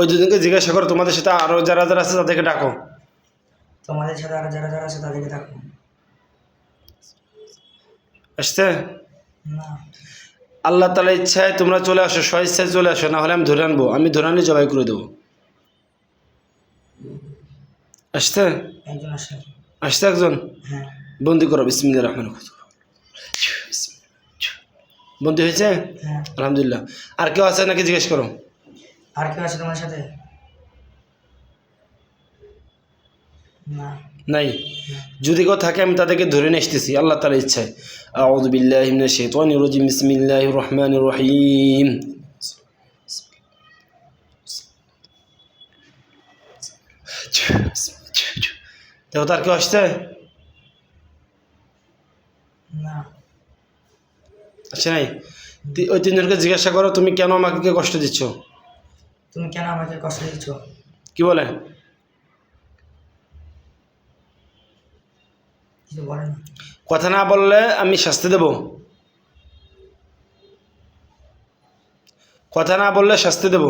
ওই দুজনকে জিজ্ঞাসা করো তোমাদের সাথে আরও যারা যারা আছে তাদেরকে ডাকো। তোমাদের সাথে আর যারা যারা আছে তাদেরকে দেখো আসতে আল্লাহ তালা ইচ্ছায় তোমরা চলে আসো স্ব ইচ্ছায় চলে আসো না হলে আমি ধরে আনব আমি ধরে আনি জবাই করে দেবো। আসতে আসতে একজন। হ্যাঁ। বন্দি করো বিসমিল্লা রহমান বন্দি হয়েছে? হ্যাঁ। আলহামদুলিল্লাহ। আর কেউ আছে নাকি জিজ্ঞেস করো? আর কেউ আছে তোমার সাথে? না। নাই। যদি কেউ থাকে আমি তাদেরকে ধরে নিয়ে আসতেছি। আল্লাহ তালা ইচ্ছায়। বিল্লাহি রাজিম। রহিম। দেখো তার কেউ আসছে? না। নাই? ওই তিনজনকে জিজ্ঞাসা করো তুমি কেন আমাকে কষ্ট দিচ্ছ? তুমি কেন আমাকে কষ্ট দিচ্ছ? কি বলে? কিছু বলে না। কথা না বললে আমি শাস্তি দেব। কথা না বললে শাস্তি দেব।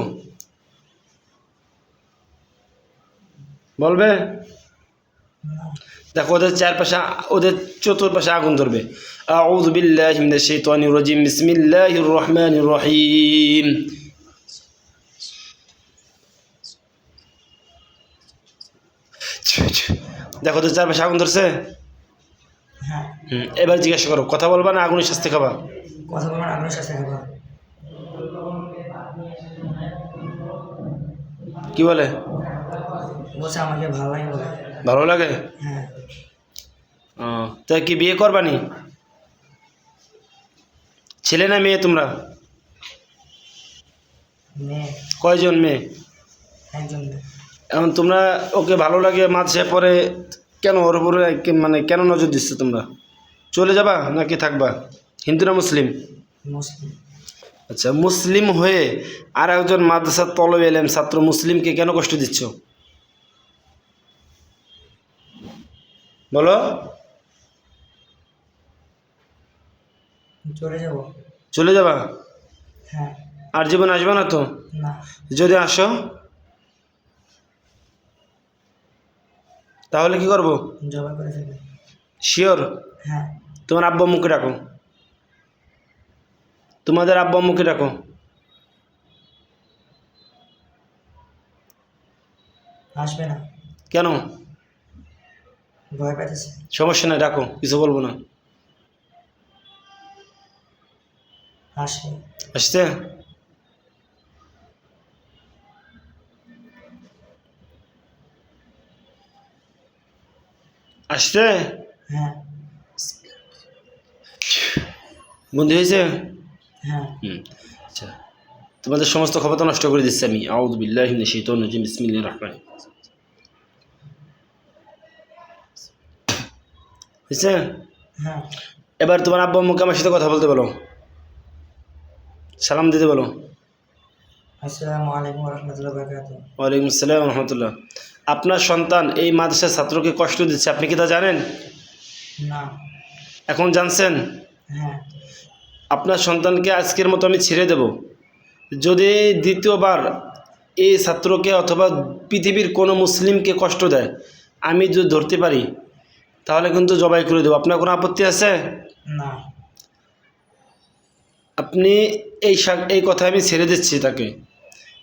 বলবে? দেখো ওদের চারপাশে ওদের চতুর্পাশে আগুন ধরবে। আউযু বিল্লাহি মিনাশ শাইতানির রাজিম। বিসমিল্লাহির রহমানির রহিম। দেখো ওদের চারপাশে আগুন ধরছে। হ্যাঁ। এবার জিজ্ঞাসা করো কথা বলবা না আগুনের শাস্তি খাবা? কথা বলবার আগ্রহ সাথে খাবা। কি বলে? বলছে আমাকে ভালো লাগে ভালো লাগে? হ্যাঁ। তা কি বিয়ে করবানি ছেলে না মেয়ে তোমরা? কয়জন মেয়ে। এখন তোমরা ওকে ভালো লাগে মাঝে পরে কেন ওর উপরে মানে কেন নজর দিচ্ছ তোমরা? চলে যাবা নাকি থাকবা? হিন্দু না মুসলিম? মুসলিম। আচ্ছা মুসলিম হয়ে আর একজন মাদ্রাসার তলব এলেম ছাত্র মুসলিমকে কেন কষ্ট দিচ্ছ? বলো। চলে যাব। চলে যাবা? হ্যাঁ। আর জীবন আসবে না তো? না। যদি আসো তাহলে কি করব? জবাই করে ফেলবে। শিওর হ্যাঁ। তোমার আব্বা মুখে ডাকো। তোমাদের আব্বা মুখে ডাকো। আসবে না। কেন? ভয় পাইতেছে। সমস্যা নাই ডাকো কিছু বলব না। আসবে। আসছে? আসছে? হ্যাঁ। বন্ধু হয়েছে? হ্যাঁ। হুম আচ্ছা। তোমাদের সমস্ত ক্ষমতা নষ্ট করে দিচ্ছি আমি। আউদ বিল্লাহ শীতন নজিম বিসমিল্লাহির রহমান হয়েছে? হ্যাঁ। এবার তোমার আব্বা আম্মুকে আমার সাথে কথা বলতে বলো। সালাম দিতে বলো। আসসালামু আলাইকুম রহমতুল্লাহ ওয়ালাইকুম আসসালাম রহমতুল্লাহ। আপনার সন্তান এই মাদ্রাসার ছাত্রকে কষ্ট দিচ্ছে আপনি কি তা জানেন? না। এখন জানছেন? হ্যাঁ। আপনার সন্তানকে আজকের মতো আমি ছেড়ে দেব। যদি দ্বিতীয়বার এই ছাত্রকে অথবা পৃথিবীর কোনো মুসলিমকে কষ্ট দেয় আমি যদি ধরতে পারি তাহলে কিন্তু জবাই করে দেবো। আপনার কোনো আপত্তি আছে? না। আপনি এই এই কথা আমি ছেড়ে দিচ্ছি তাকে।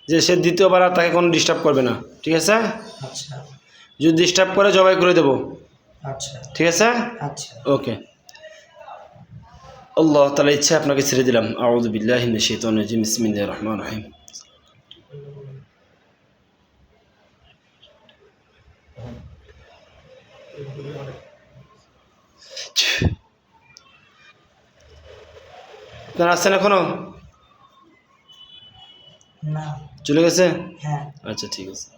যে সে দ্বিতীয়বার আর তাকে কোনো ডিস্টার্ব করবে না ঠিক আছে? আচ্ছা। যদি ডিস্টার্ব করে জবাই করে দেবো। আচ্ছা। ঠিক আছে? আচ্ছা। ওকে। আল্লাহ তালা ইচ্ছা আপনাকে ছেড়ে দিলাম। আউদুবিল্লাহ শৈতন বিসমিল্লাহ রহমান রহিম। আপনারা আসছেন এখনও? না। চলে গেছে? হ্যাঁ। আচ্ছা ঠিক আছে।